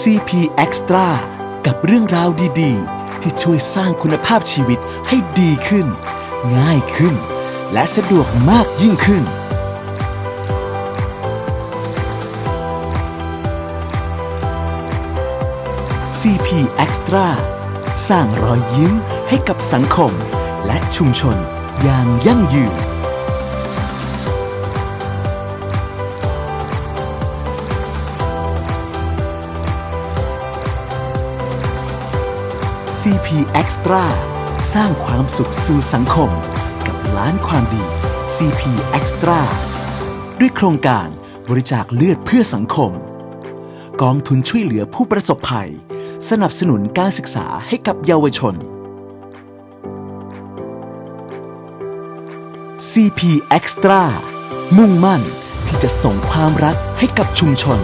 CP Extra กับเรื่องราวดีๆ ที่ช่วยสร้างคุณภาพชีวิตให้ดีขึ้น ง่ายขึ้น และสะดวกมากยิ่งขึ้น CP Extra สร้างรอยยิ้มให้กับสังคม และชุมชนอย่างยั่งยืน CP Extra สร้างความสุขสู่สังคม กับล้านความดี CP Extra ด้วยโครงการบริจาคเลือดเพื่อสังคม กองทุนช่วยเหลือผู้ประสบภัย สนับสนุนการศึกษาให้กับเยาวชน CP Extra มุ่งมั่นที่จะส่งความรักให้กับชุมชน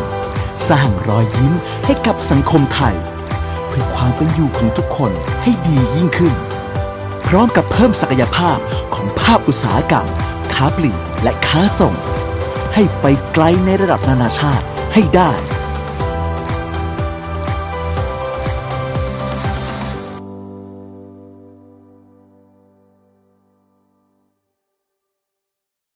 สร้างรอยยิ้มให้กับสังคมไทย พื่อความเป็นอยู่ของทุกคนให้ดียิ่งขึ้น พร้อมกับเพิ่มศักยภาพของภาคอุตสาหกรรม ค้าปลีกและค้าส่ง ให้ไปไกลในระดับนานาชาติให้ได้